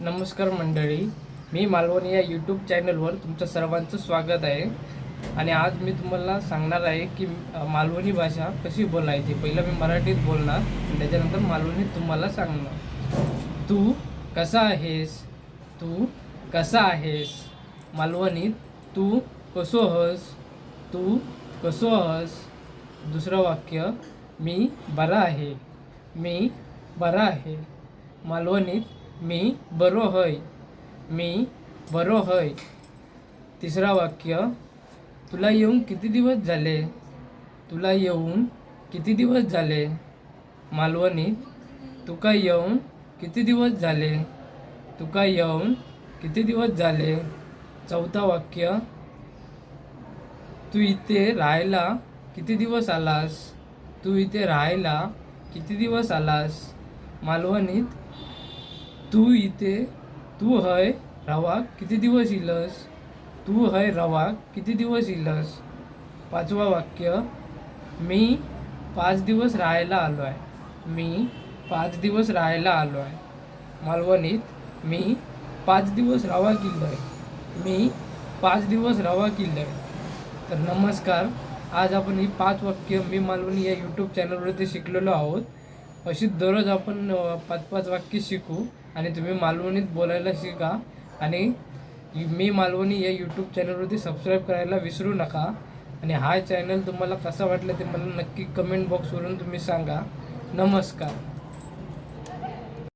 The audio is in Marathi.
नमस्कार मंडळी. मी मालवणी या यूट्यूब चॅनलवर तुमचं सर्वांचं स्वागत आहे. आणि आज मी तुम्हाला सांगणार आहे की मालवणी भाषा कशी बोलायची. पहिलं मी मराठीत बोलणार त्याच्यानंतर मालवणीत तुम्हाला सांगणार. तू कसा आहेस? तू कसा आहेस? मालवणीत तू कसो हस? तू कसो हस? दुसरं वाक्य मी बरा आहे. मी बरा आहे. मालवणीत मी बरो हय. मी बरो हय. तिसरा वाक्य तुला येऊन किती दिवस झाले? तुला येऊन किती दिवस झाले? मालवणीत तुका येऊन किती दिवस झाले? तुका येऊन किती दिवस झाले? चौथा वाक्य तू इथे राहायला किती दिवस आलास? तू इथे राहायला किती दिवस आलास? मालवणीत तू इथे तू हय रवा किती दिवस इलस? तू हय रवा किती दिवस इलस? पाचवा वाक्य मी पाच दिवस राहायला आलो आहे मी पाच दिवस राहायला आलो आहे मालवणीत मी पाच दिवस रवा किल्लो आहे मी पाच दिवस रवा किल्लो आहे तर नमस्कार आज आपण ही पाच वाक्य मी मालवणी या यूट्यूब चॅनलवरती शिकलेलो आहोत. अशी दररोज आपण पाच पाच वाक्य शिकू आणि तुम्ही मालवणीत बोलायला शिका. आणि मी मालवणी या यूट्यूब चॅनलवरती सबस्क्राईब करायला विसरू नका. आणि हा चॅनल तुम्हाला कसा वाटला ते मला नक्की कमेंट बॉक्सवरून तुम्ही सांगा. नमस्कार.